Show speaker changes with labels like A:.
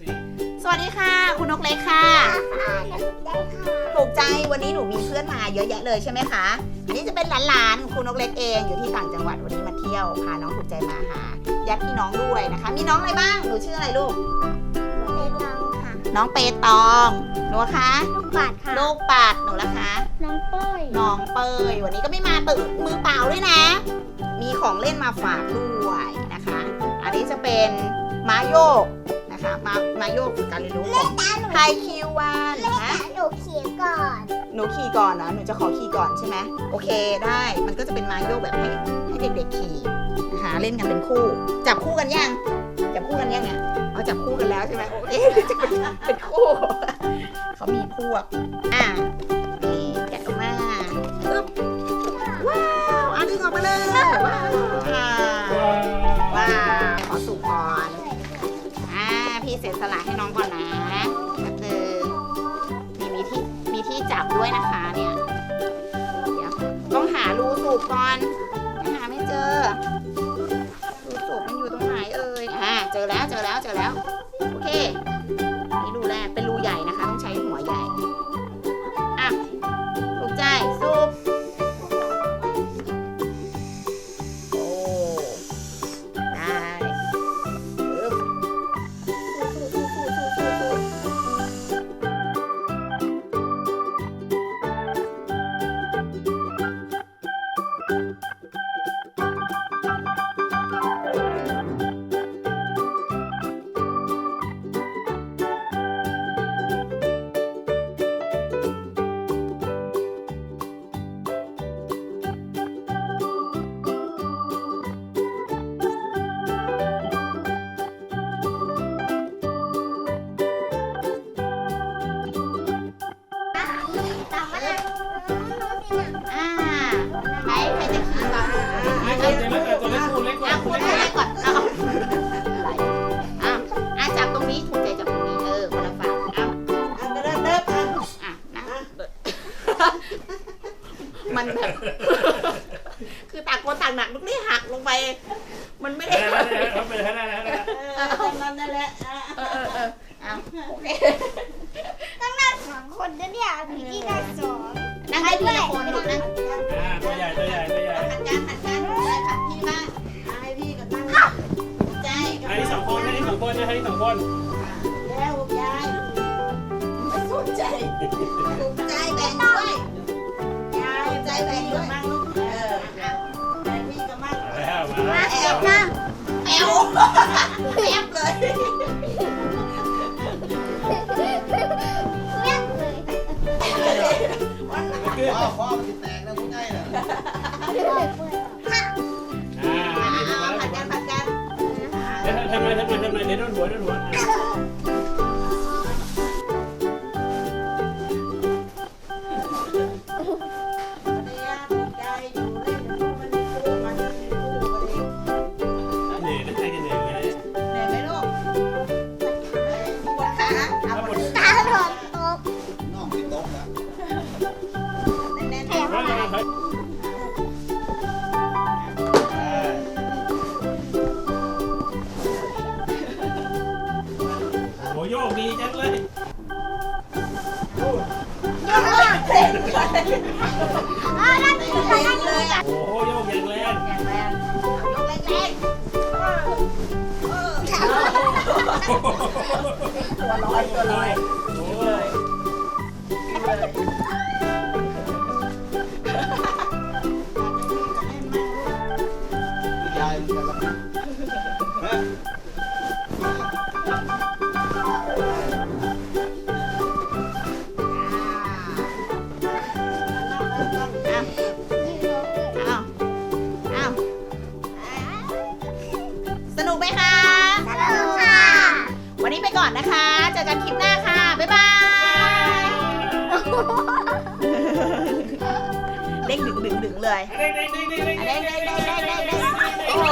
A: สี่
B: สวัสดีค่ะ คุณนกเล็กค่ะถูกใจวันนี้หนูมีเพื่อนมาเยอะแยะเลยใช่ไหมคะ อันนี้จะเป็นหลานๆคุณนกเล็กเองอยู่ที่ต่างจังหวัดวันนี้มาเที่ยวพาน้องถูกใจมาหาญาติพี่น้องด้วยนะคะ มีน้องอะไรบ้างหนูชื่ออะไรลูก น้องเปตองหนูคะ
C: ลูกปัดค่ะ
B: ลูกปัดหนูละคะ
C: น้องป้อย
B: น้องเปยวันนี้ก็ไม่มาตื่นมือเปล่าด้วยนะ มีของเล่นมาฝากด้วยนะคะ อันนี้จะเป็นม้าโยกนะ คะมาม้าโยกฝึกการเรียนรู้ของไฮคิววันนะ
C: หนูเขียนก่อน
B: หนูขี่ก่อนนะหนูจะขอขี่ก่อนใช่ไหมโอเคได้ มันก็จะเป็นม้าโยกแบบให้ให้เด็กๆขี่นะคะเล่นกันเป็นคู่ จับคู่กันยัง จับคู่กันยังเนี่ยเอาจับคู่กันแล้วใช่ไหมโอเคจะเป็นเป็นคู่เขามีพวก อะ สียสละให้น้องก่อนนะแบบนึงมีมีที่มีที่จับด้วยนะคะเนี่ย มันแบบ คือ
A: ต่า
B: งคนต่างหนักมันไม่หักลงไป มันไม่ได้
A: ได้ได้ได้ไปได้ได้ได้
B: เออตรงนั้นนั่นแหละเออเออเออเอาโอเค
C: ต้องนั่งสองคนนะเนี่ยพี่ที่นั่งสอง
B: นั่งให้ทีละคนลูกนั่ง
A: อ่าตัวใหญ่ตัวใหญ่ตัวใหญ่
B: ผัดกันผัดกันได้ผัดพี่บ้างให้พี่กับตั้งใจกับ
A: ให้สองคนให้สองคนให้สองคน
B: แล้วยายไม่สนใจถูกใจ
C: นั่ง
B: แอวแอบเลย
C: เลี้ยงเลย
D: พ่อพ่อมันติดแตกนะพูดง่ายนะ
A: อ่า
B: เอาผัดกันผัดกัน
A: ทำไมทำไมทำไมเดี๋ยวโดนหัวโดนหัว
B: ยกดี
A: จังเลย
C: อ๋อนั่งอยู่กับนั่งอยู่กับ
A: โอ้โหโยกอย่างแรง
B: ๆอย่างแรงเอายกแรงตัวลอยตัวลอย
A: โอ้ย
B: อนนะคะ เจอกันคลิปหน้าค่ะ บ๊ายบาย เด้งดึงดึงดึงเลย
A: เด้งเด้งเด้งเด้งเด้ง
B: เด้งเด้งเด้งเด้งเด้งเด้งโอ้โห